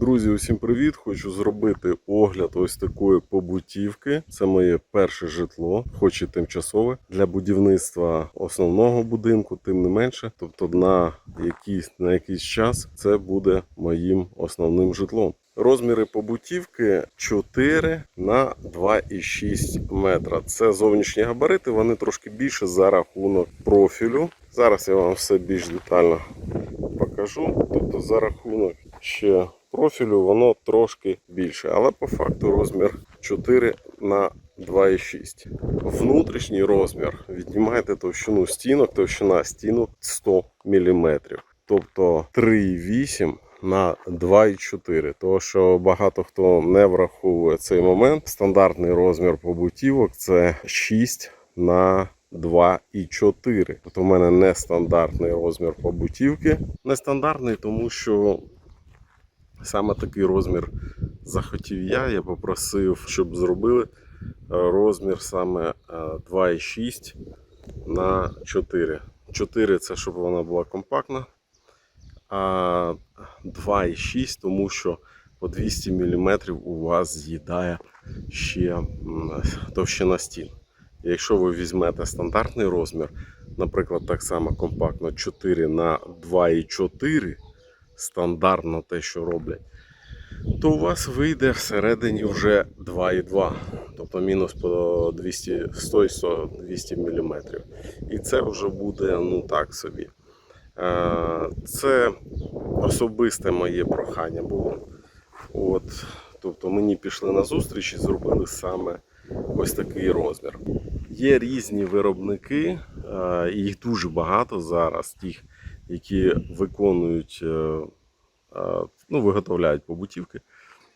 Друзі, усім привіт! Хочу зробити огляд ось такої побутівки. Це моє перше житло, хоч і тимчасове для будівництва основного будинку, тим не менше. Тобто на якийсь, на якийсь час це буде моїм основним житлом. Розміри побутівки 4 на 2,6 метра. Це зовнішні габарити, вони трошки більше за рахунок профілю. Зараз я вам все більш детально покажу. Тобто за рахунок ще профілю воно трошки більше, але по факту розмір 4 на 2,6. Внутрішній розмір віднімаєте товщину стінок, товщина стінок 100 мм. Тобто 3,8 на 2,4. Тому що багато хто не враховує цей момент. Стандартний розмір побутівок це 6 на 2,4. Тобто в мене нестандартний розмір побутівки. Нестандартний, тому що саме такий розмір захотів я. Я попросив, щоб зробили е, розмір саме е, 2,6 на 4. 4 це щоб вона була компактна, а 2,6, тому що по 200 мм у вас з'їдає ще товщина стін. Якщо ви візьмете стандартний розмір, наприклад, так само компактно 4 на 2,4, стандартно те, що роблять, то у вас вийде всередині вже 2,2, тобто мінус по 200, 100 200 мм. І це вже буде ну так собі. Е, Це особисте моє прохання було. От, тобто мені пішли на зустріч і зробили саме ось такий розмір. Є різні виробники, е, їх дуже багато зараз, тих, які виконують, е, е, ну, виготовляють побутівки.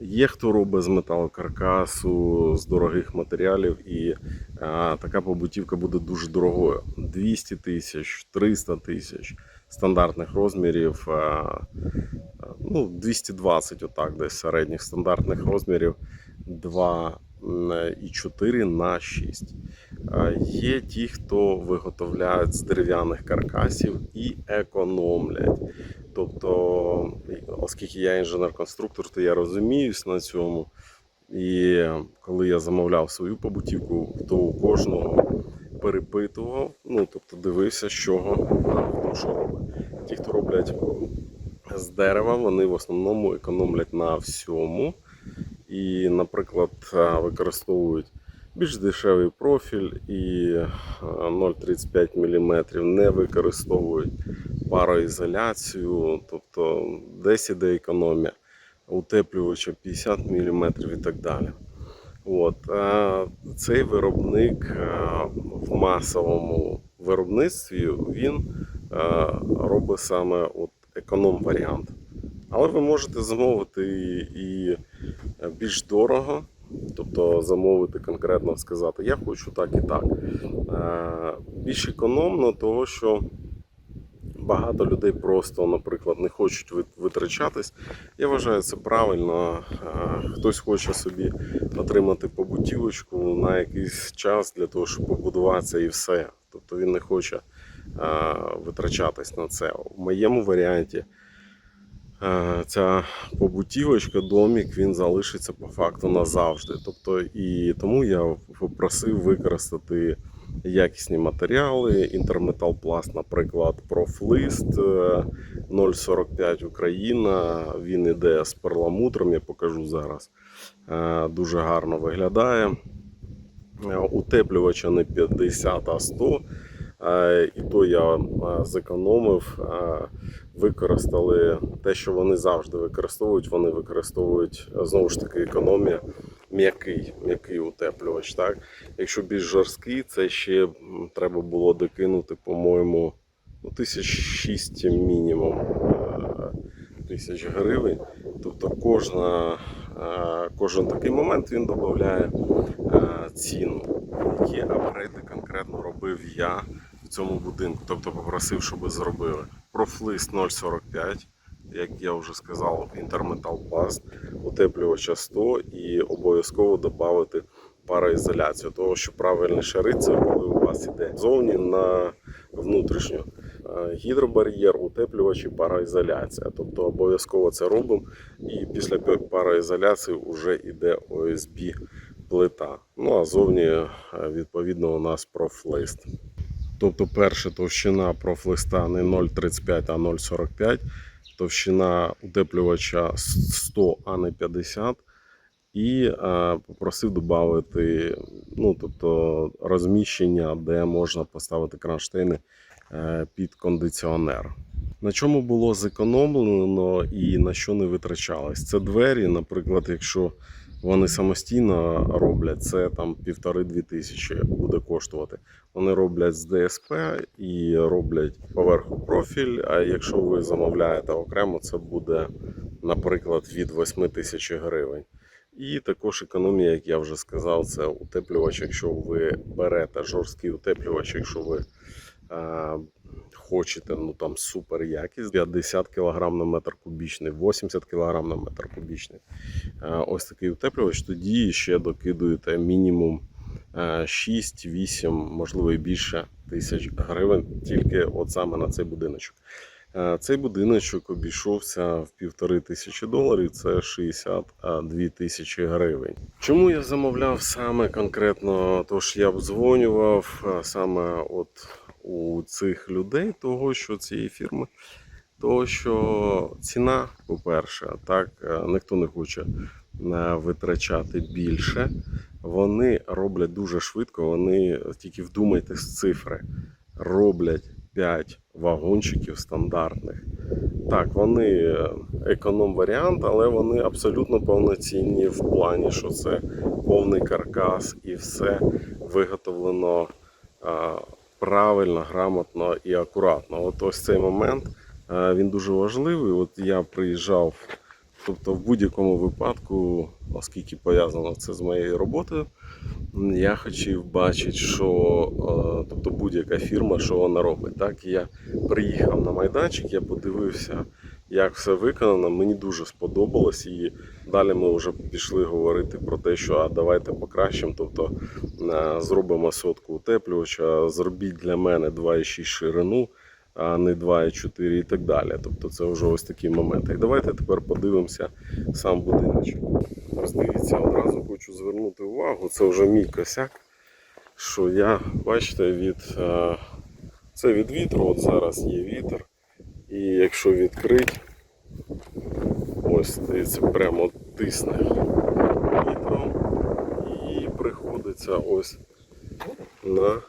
Є хто робить з металокаркасу, з дорогих матеріалів, і е, така побутівка буде дуже дорогою. 200 тисяч, 300 тисяч стандартних розмірів, е, ну, 220 отак, десь середніх стандартних розмірів 2,4 на 6. Е, Є ті, хто виготовляють з дерев'яних каркасів і економлять. Тобто, оскільки я інженер-конструктор, то я розуміюсь на цьому. І коли я замовляв свою побутівку, то у кожного перепитував, ну тобто дивився, з чого що робить. Ті, хто роблять з дерева, вони в основному економлять на всьому. І, наприклад, використовують більш дешевий профіль і 0,35 мм не використовують пароізоляцію, тобто десь іде економія, утеплювача 50 мм і так далі. От, цей виробник в масовому виробництві він робить саме от економ варіант. Але ви можете замовити і більш дорого, тобто замовити конкретно сказати, я хочу так і так. Е, Більш економно, того що багато людей просто, наприклад, не хочуть витрачатись. Я вважаю це правильно. Е, Хтось хоче собі отримати побутівочку на якийсь час для того, щоб побудуватися і все. Тобто він не хоче е, витрачатись на це. У моєму варіанті е, ця побутівочка, домік, він залишиться по факту назавжди. Тобто, і тому я попросив використати якісні матеріали, інтерметалпласт, наприклад, профлист е, 0,45 Україна. Він іде з перламутром, я покажу зараз. Е, Дуже гарно виглядає. Е, Утеплювача не 50, а 100. Е, І то я е, зекономив, е, використали те, що вони завжди використовують. Вони використовують знову ж таки економія, м'який, м'який утеплювач. Так? Якщо більш жорсткий, це ще треба було докинути, по-моєму, ну, тисяч шість мінімум тисяч гривень. Тобто кожна, кожен такий момент він додає ціну. Які апгрейди конкретно робив я цьому будинку, тобто попросив, щоб зробили. Профлист 0,45, як я вже сказав, інтерметалпласт, утеплювача 100 і обов'язково додати пароізоляцію, тому що правильний шари це коли у вас іде зовні на внутрішню. е, гідробар'єр, утеплювач і пароізоляція. Тобто обов'язково це робимо. І після пароізоляції вже йде ОСБ плита. Ну а зовні е, відповідно у нас профлист. Тобто перша товщина профлиста не 0,35, а 0,45. Товщина утеплювача 100, а не 50. І е, попросив додати ну, тобто, розміщення, де можна поставити кронштейни е, під кондиціонер. На чому було зекономлено і на що не витрачалось? Це двері, наприклад, якщо вони самостійно роблять, це там півтори-дві тисячі буде коштувати. Вони роблять з ДСП і роблять поверху профіль. А якщо ви замовляєте окремо, це буде, наприклад, від 8 тисяч гривень. І також економія, як я вже сказав, це утеплювач, якщо ви берете жорсткий утеплювач, якщо ви хочете ну там супер якість, 50 кг на метр кубічний, 80 кг на метр кубічний. Ось такий утеплювач, тоді ще докидуєте мінімум е, 6-8, можливо і більше тисяч гривень тільки от саме на цей будиночок. Е, Цей будиночок обійшовся в півтори тисячі доларів, це 62 тисячі гривень. Чому я замовляв саме конкретно? Тож я обдзвонював е, саме от у цих людей, того що цієї фірми, того що ціна, по-перше, так е, ніхто не хоче витрачати більше. Вони роблять дуже швидко. Вони тільки вдумайтесь цифри, роблять 5 вагончиків стандартних. Так, вони економ варіант, але вони абсолютно повноцінні в плані, що це повний каркас і все виготовлено правильно, грамотно і акуратно. От ось цей момент він дуже важливий. От я приїжджав, тобто в будь-якому випадку, оскільки пов'язано це з моєю роботою, я хотів бачити, що е, тобто будь-яка фірма, що вона робить. Так, я приїхав на майданчик, я подивився, як все виконано. Мені дуже сподобалось. І далі ми вже пішли говорити про те, що а давайте покращимо. Тобто е, зробимо сотку утеплювача, зробіть для мене 2,6 ширину, а не 2,4 і так далі. Тобто це вже ось такі моменти. І давайте тепер подивимося сам будиночок. Ось дивіться, одразу хочу звернути увагу, це вже мій косяк, що я, бачите, від е, це від вітру, от зараз є вітер. І якщо відкрити, ось дивіться, прямо тисне вітром і приходиться ось на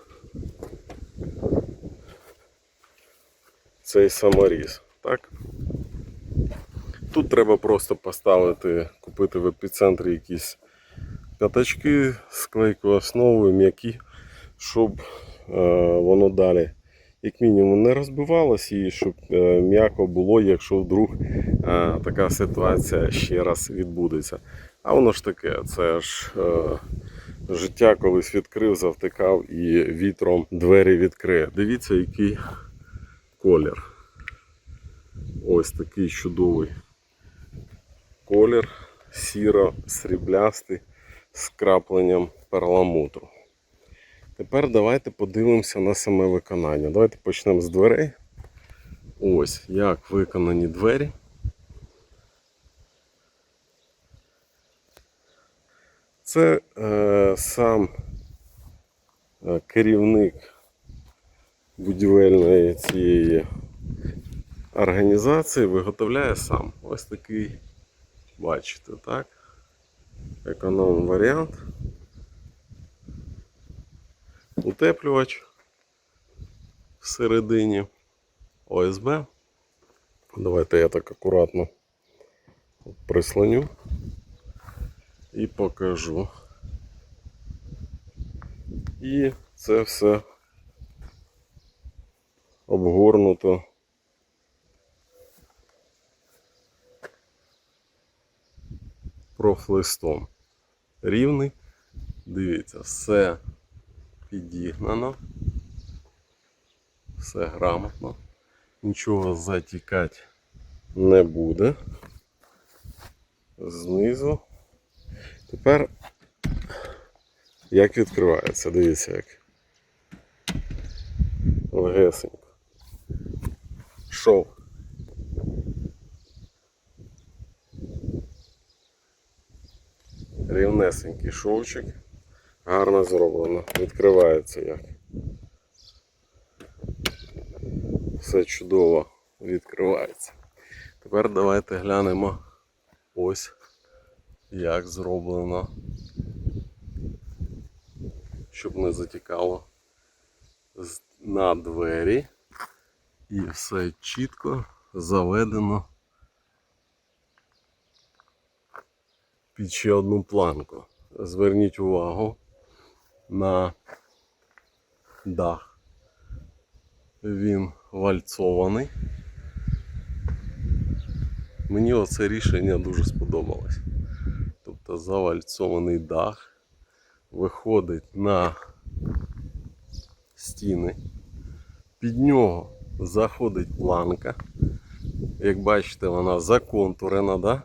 цей саморіз. Так? Тут треба просто поставити, купити в епіцентрі якісь п'ятачки з клейкою м'які, щоб е, воно далі, як мінімум, не розбивалось і щоб е, м'яко було, якщо вдруг е, така ситуація ще раз відбудеться. А воно ж таке, це ж життя колись відкрив, завтикав і вітром двері відкриє. Дивіться, який колір. Ось такий чудовий колір сіро-сріблястий з крапленням перламутру. Тепер давайте подивимося на саме виконання. Давайте почнемо з дверей. Ось як виконані двері. Це е, сам е, керівник будівельної цієї організації виготовляє сам. Ось такий, бачите, так? Економ варіант. Утеплювач всередині ОСБ. Давайте я так акуратно прислоню і покажу. І це все обгорнуто профлистом. Рівний. Дивіться, все підігнано. Все грамотно. Нічого затікати не буде. Знизу. Тепер як відкривається, дивіться як. Легесенько. Пішов. Рівнесенький шовчик. Гарно зроблено. Відкривається як. Все чудово відкривається. Тепер давайте глянемо ось як зроблено. Щоб не затікало на двері. І все чітко заведено під ще одну планку. Зверніть увагу на дах. Він вальцований. Мені оце рішення дуже сподобалось. Тобто завальцований дах виходить на стіни. Під нього заходить планка. Як бачите, вона законтурена, да?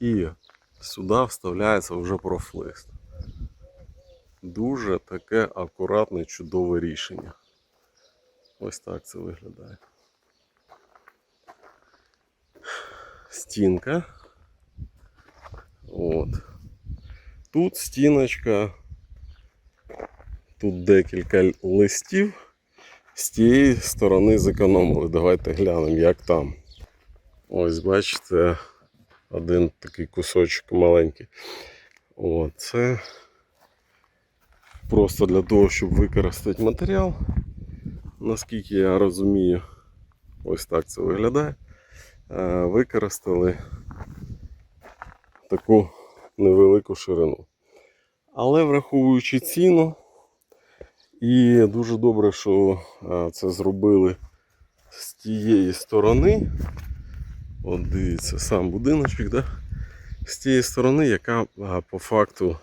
і сюди вставляється вже профлист. Дуже таке акуратне, чудове рішення. Ось так це виглядає. Стінка. От. Тут стіночка. Тут декілька листів. З тієї сторони зекономили. Давайте глянемо, як там. Ось, бачите, один такий кусочок маленький. О, це просто для того, щоб використати матеріал. Наскільки я розумію, ось так це виглядає. Е, Використали таку невелику ширину. Але враховуючи ціну, і дуже добре, що е, це зробили з тієї сторони. От дивіться, сам будиночок, да? з тієї сторони, яка по факту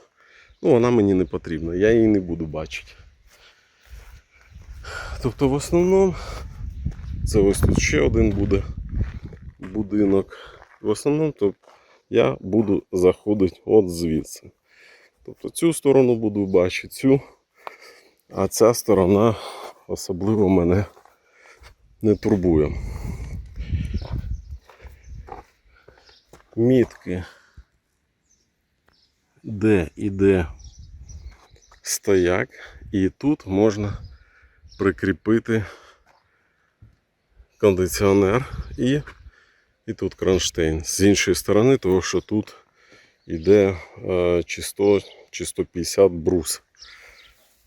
ну, вона мені не потрібна, я її не буду бачити. Тобто в основному це ось тут ще один буде будинок. В основному то я буду заходити от звідси. Тобто цю сторону буду бачити, цю, а ця сторона особливо мене не турбує. Мітки, де іде стояк, і тут можна прикріпити кондиціонер і, і тут кронштейн. З іншої сторони, тому що тут іде чи 100, чи 150 брус.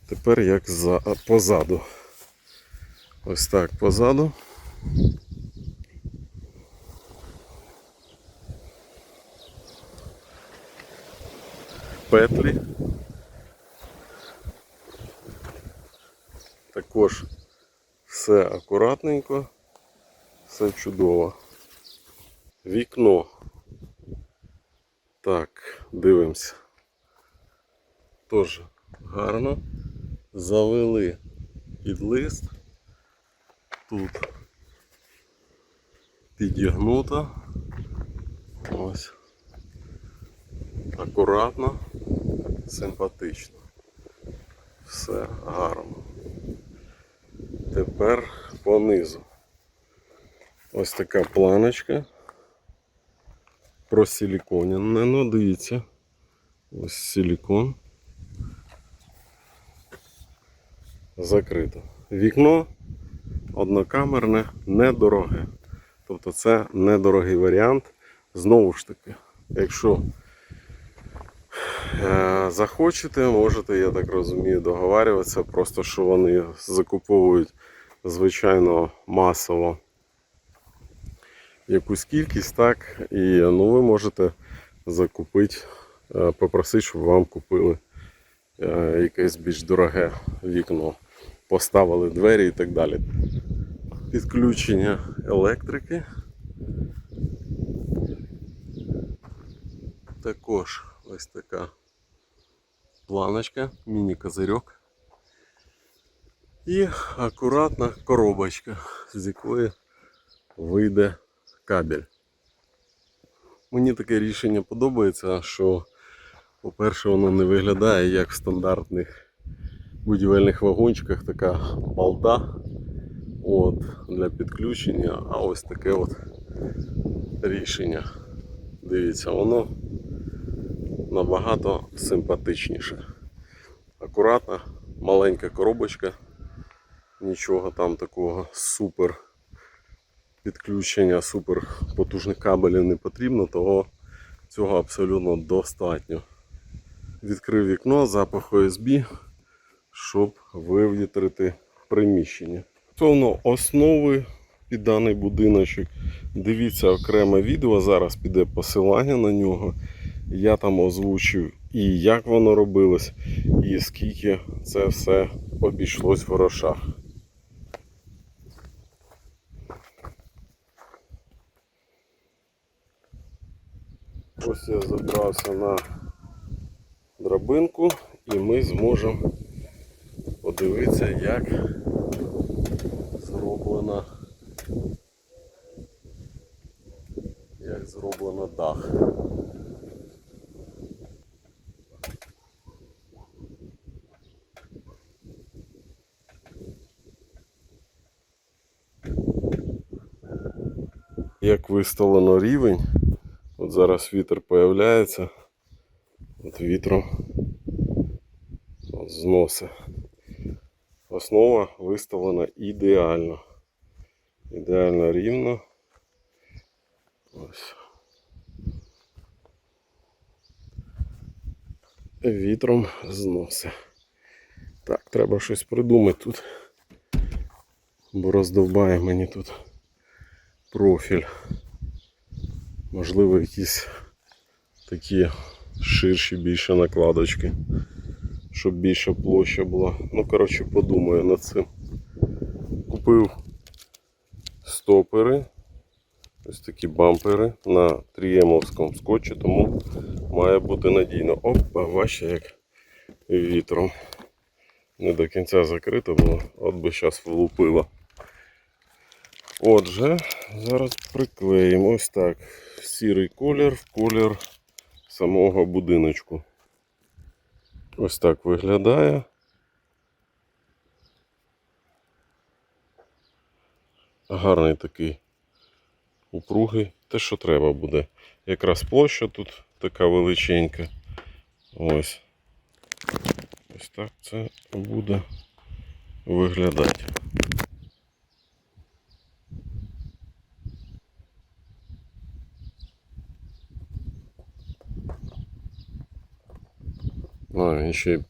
Тепер як за, позаду. Ось так позаду. Петлі. Також все акуратненько, все чудово. Вікно. Так, дивимося. Теж гарно. Завели під лист. Тут підігнуто. Ось. Акуратно, симпатично. Все гарно. Тепер понизу. Ось така планочка. Просиліконена, ну дивіться. Ось силікон. Закрито. Вікно однокамерне, недороге. Тобто це недорогий варіант. Знову ж таки, якщо захочете, можете, я так розумію, договарюватися, просто що вони закуповують звичайно масово якусь кількість, так, і ну, ви можете закупити, е, попросити, щоб вам купили е, якесь більш дороге вікно, поставили двері і так далі. Підключення електрики. Також ось така планочка, міні-козирьок. І акуратна коробочка, з якої вийде кабель. Мені таке рішення подобається, що, по-перше, воно не виглядає як в стандартних будівельних вагончиках, така балда. от, для підключення, а ось таке от рішення. Дивіться, воно набагато симпатичніше. Акуратна, маленька коробочка, нічого там такого супер підключення, супер потужних кабелів не потрібно, того цього абсолютно достатньо. Відкрив вікно, запах ОСБ, щоб вивітрити приміщення. Стосовно основи під даний будиночок, дивіться окреме відео, зараз піде посилання на нього. Я там озвучив і як воно робилось, і скільки це все обійшлось в грошах. Ось я забрався на драбинку і ми зможемо подивитися, як зроблено, як зроблено дах. Як виставлено рівень, от зараз вітер появляється, от вітром от. Основа виставлена ідеально. Ідеально рівно. Ось. Вітром зносить. Так, треба щось придумати тут. Бо роздовбає мені тут профіль. Можливо, якісь такі ширші більше накладочки щоб більша площа була. Ну, коротше, подумаю над цим. Купив стопери, ось такі бампери на 3М скотчі, тому має бути надійно. Опа, бачите, як вітром. Не до кінця закрито було, от би зараз влупило. Отже, зараз приклеїмо ось так. Сірий колір в колір самого будиночку. Ось так виглядає. Гарний такий упругий. Те, що треба буде. Якраз площа тут така величенька. Ось. Ось так це буде виглядати. А, він ще й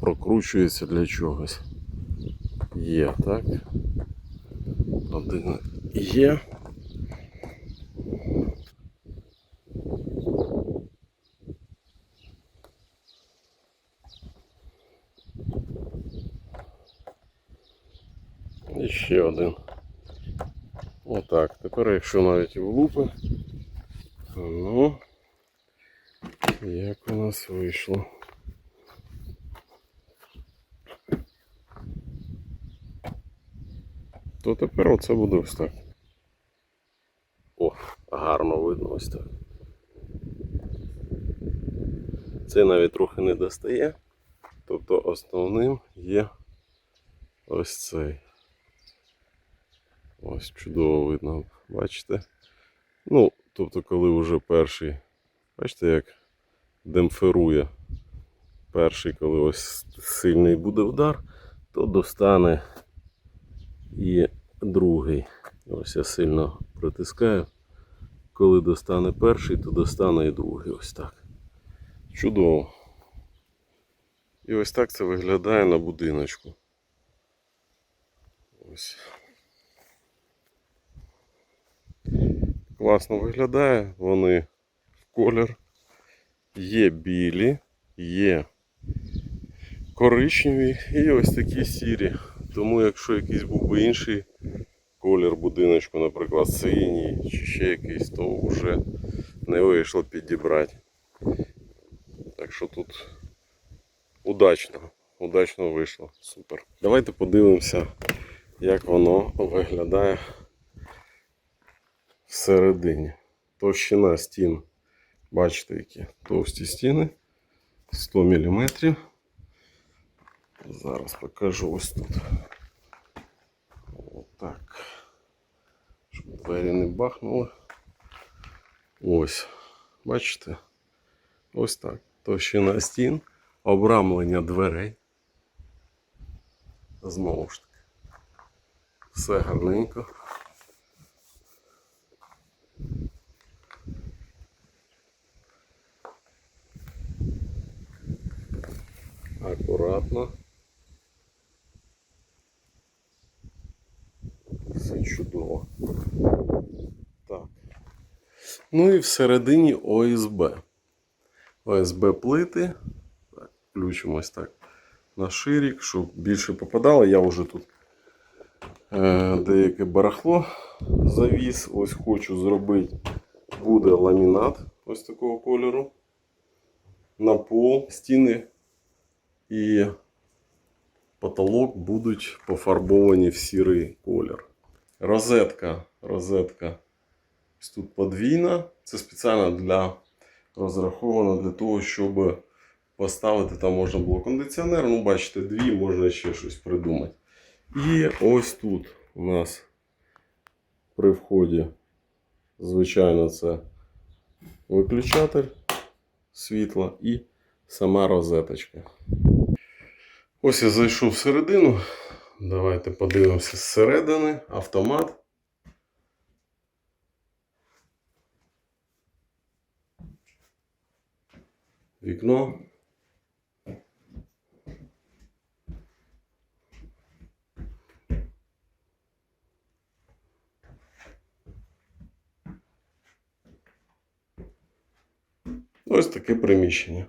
прокручується для чогось. Є, так? Один є. І ще один. Отак. Тепер, якщо навіть і влупи, то ну, як у нас вийшло. То тепер оце буде ось так. О, гарно видно ось так. Це навіть трохи не достає. Тобто основним є ось цей. Ось чудово видно, бачите? Ну, тобто, коли вже перший, бачите, як демпферує. Перший, коли ось сильний буде удар, то достане і другий. Ось я сильно притискаю. Коли достане перший, то достане і другий. Ось так. Чудово. І ось так це виглядає на будиночку. Ось. Класно виглядає, вони в колір. Є білі, є коричневі і ось такі сірі. Тому якщо якийсь був би інший колір будиночку, наприклад, синій чи ще якийсь, то вже не вийшло підібрати. Так що тут удачно, удачно вийшло. Супер. Давайте подивимося, як воно виглядає всередині. Товщина стін. Бачите, які товсті стіни 100 мм. Зараз покажу ось тут. От Так. Щоб двері не бахнули. Ось. Бачите? Ось так. Товщина стін, обрамлення дверей. Знову ж таки. Все гарненько. Акуратно. Все чудово. Так. Ну і всередині ОСБ. ОСБ плити. Так, включимось так на ширік, щоб більше попадало. Я вже тут е, деяке барахло завіз. Ось хочу зробити. Буде ламінат ось такого кольору. На пол стіни і потолок будуть пофарбовані в сірий колір. Розетка. Розетка. Ось тут подвійна. Це спеціально для розраховано для того, щоб поставити там можна було кондиціонер. Ну, бачите, дві, можна ще щось придумати. І ось тут у нас при вході, звичайно, це виключатель світла і сама розеточка. Ось я зайшов всередину. Давайте подивимося зсередини. Автомат. Вікно. Ось таке приміщення.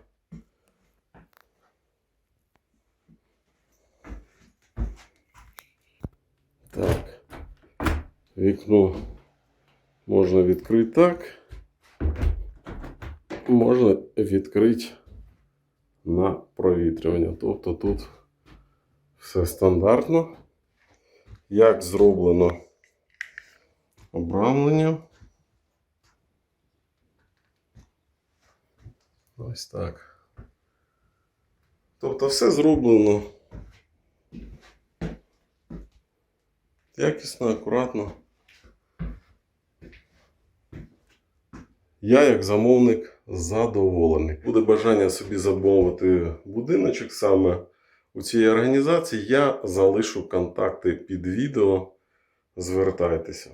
Так. Вікно можна відкрити так. Можна відкрити на провітрювання. Тобто тут все стандартно. Як зроблено обрамлення. Ось так. Тобто все зроблено якісно, акуратно. Я, як замовник, задоволений. Буде бажання собі замовити будиночок саме у цій організації. Я залишу контакти під відео. Звертайтеся.